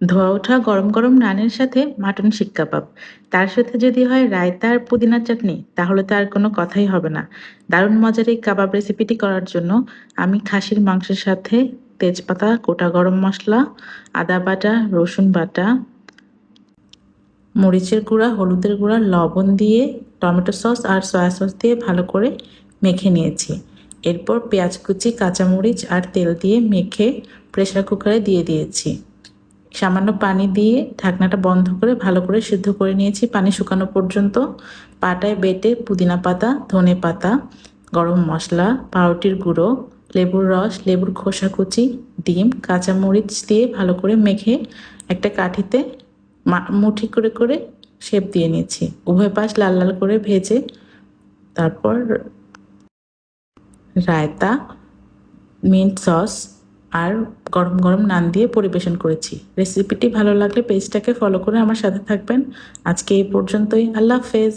ধোয়া ওঠা গরম গরম নানের সাথে মাটন শিক কাবাব তার সাথে যদি হয় রায়তা আর পুদিনার চাটনি, তাহলে তো আর কোনো কথাই হবে না। দারুণ মজার এই কাবাব রেসিপিটি করার জন্য আমি খাসির মাংসের সাথে তেজপাতা, গোটা গরম মশলা, আদা বাটা, রসুন বাটা, মরিচের গুঁড়া, হলুদের গুঁড়া, লবণ দিয়ে, টমেটো সস আর সয়া সস দিয়ে ভালো করে মেখে নিয়েছি। এরপর পেঁয়াজ কুচি, কাঁচামরিচ আর তেল দিয়ে মেখে প্রেশার কুকারে দিয়ে দিয়েছি। সামান্য পানি দিয়ে ঢাকনাটা বন্ধ করে ভালো করে সিদ্ধ করে নিয়েছি। পানি শুকানো পর্যন্ত। পাটায় বেটে পুদিনা পাতা, ধনে পাতা, গরম মশলা, পাউরুটির গুঁড়ো, লেবুর রস, লেবুর খোসা কুচি, ডিম, কাঁচামরিচ দিয়ে ভালো করে মেখে একটা কাঠিতে মুঠি করে করে শেপ দিয়ে নিয়েছি। উভয় পাশ লাল লাল করে ভেজে তারপর রায়তা, মিন্ট সস আর গরম গরম নান দিয়ে পরিবেশন করেছি। রেসিপিটি ভালো লাগলে পেজটাকে ফলো করে আমার সাথে থাকবেন। আজকে এই পর্যন্তই। আল্লাহ হাফেজ।